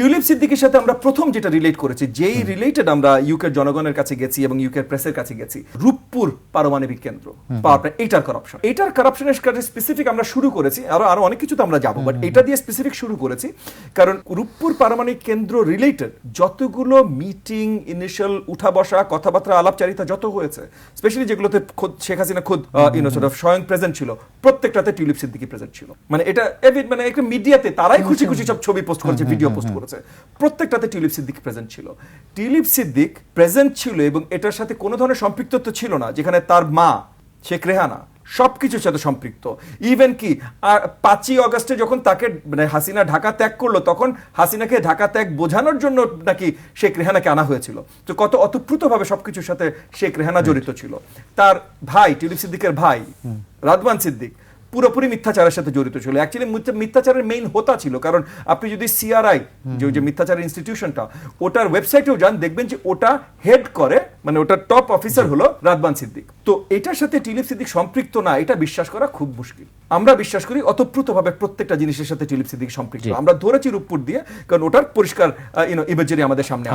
Tulip সিদ্দিকের সাথে আমরা প্রথম যেটা রিলেট করেছি যেই রিলেটেড আমরা ইউকের জনগণের কাছে গেছি এবং ইউকের প্রেসের কাছে গেছি রূপপুর পারমাণবিক কেন্দ্র পাওয়ার প্ল্যান্ট এটার কারাপশন এটার কারাপশনের কাছে স্পেসিফিক আমরা শুরু করেছি আরও আরও অনেক কিছু তো আমরা যাব বাট এটা দিয়ে স্পেসিফিক শুরু করেছি কারণ রূপপুর পারমাণবিক কেন্দ্র রিলেটেড যতগুলো মিটিং ইনিশিয়াল উঠা বসা কথাবার্তা আলাপচারিতা যত হয়েছে স্পেশালি যেগুলোতে খোদ শেখ হাসিনা খুদ ইউনো সর্ট অফ স্বয়ং প্রেজেন্ট ছিল প্রত্যেকটাতে টিউলিপ সিদ্দিকি প্রেজেন্ট ছিল। মানে এটা এভি- মানে একটা মিডিয়াতে তারাই খুশি খুশি সব ছবি পোস্ট করেছে ভিডিও পোস্ট করেছে। প্রত্যেকটাতে টিউলিপ সিদ্দিক প্রেজেন্ট ছিল। টিউলিপ সিদ্দিক প্রেজেন্ট ছিল এবং এটার সাথে কোনো ধরনের সম্পৃক্তত্ব ছিল না যেখানে তার মা শেখ রেহানা সবকিছুর সাথে সম্পৃক্ত। ইভেন কি আর পাঁচই অগস্টে যখন তাকে মানে হাসিনা ঢাকা ত্যাগ করল তখন হাসিনাকে ঢাকা ত্যাগ বোঝানোর জন্য নাকি শেখ রেহানাকে আনা হয়েছিল। তো কত অতপ্রুতভাবে সব কিছুর সাথে শেখ রেহানা জড়িত ছিল। তার ভাই টিলিপ সিদ্দিকের ভাই রাদওয়ান সিদ্দিক পুরোপুরি মিথ্যাচারের সাথে জড়িত ছিল। অ্যাকচুয়ালি মিথ্যাচারের মেইন হোতা ছিল কারণ আপনি যদি সিআরআই যে যে মিথ্যাচারের ইনস্টিটিউশনটা ওটার ওয়েবসাইটেও যান দেখবেন যে ওটা হেড করে মানে ওটার টপ অফিসার হলো রাদবান সিদ্দিক। তো এটার সাথে টিলিপ সিদ্দিক সম্পৃক্ত না এটা বিশ্বাস করা খুব মুশকিল। আমরা বিশ্বাস করি অতপ্রুতভাবে প্রত্যেকটা জিনিসের সাথে টিলিপ সিদ্দিক সম্পৃক্ত। আমরা ধরেছি রূপপুর দিয়ে কারণ ওটার পরিষ্কার ইমেজারি আমাদের সামনে আছে।